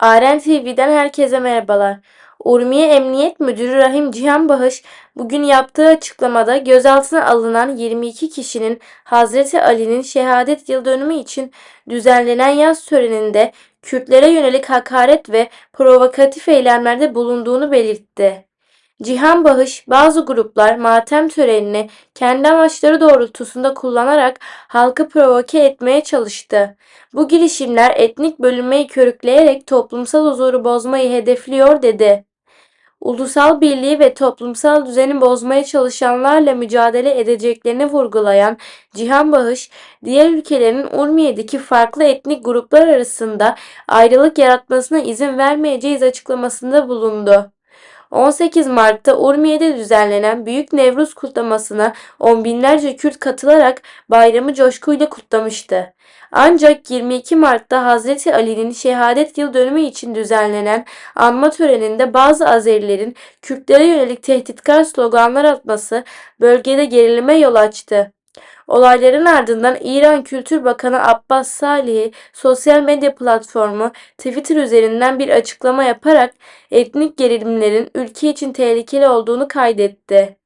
Aren TV'den herkese merhabalar. Urmiye Emniyet Müdürü Rahim Cihan Bağış bugün yaptığı açıklamada gözaltına alınan 22 kişinin Hazreti Ali'nin şehadet yıl dönümü için düzenlenen yaz töreninde Kürtlere yönelik hakaret ve provokatif eylemlerde bulunduğunu belirtti. Cihan Bağış, bazı gruplar matem törenini kendi amaçları doğrultusunda kullanarak halkı provoke etmeye çalıştı. Bu girişimler etnik bölünmeyi körükleyerek toplumsal huzuru bozmayı hedefliyor dedi. Ulusal birliği ve toplumsal düzeni bozmaya çalışanlarla mücadele edeceklerini vurgulayan Cihan Bağış, diğer ülkelerin Urmiye'deki farklı etnik gruplar arasında ayrılık yaratmasına izin vermeyeceğiz açıklamasında bulundu. 18 Mart'ta Urmiye'de düzenlenen Büyük Nevruz kutlamasına on binlerce Kürt katılarak bayramı coşkuyla kutlamıştı. Ancak 22 Mart'ta Hazreti Ali'nin şehadet yıl dönümü için düzenlenen anma töreninde bazı Azerilerin Kürtlere yönelik tehditkar sloganlar atması bölgede gerilime yol açtı. Olayların ardından İran Kültür Bakanı Abbas Salih'i sosyal medya platformu Twitter üzerinden bir açıklama yaparak etnik gerilimlerin ülke için tehlikeli olduğunu kaydetti.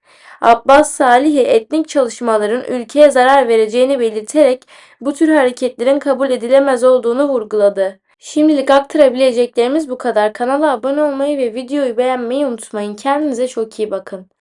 Abbas Salih'i etnik çalışmaların ülkeye zarar vereceğini belirterek bu tür hareketlerin kabul edilemez olduğunu vurguladı. Şimdilik aktarabileceklerimiz bu kadar. Kanala abone olmayı ve videoyu beğenmeyi unutmayın. Kendinize çok iyi bakın.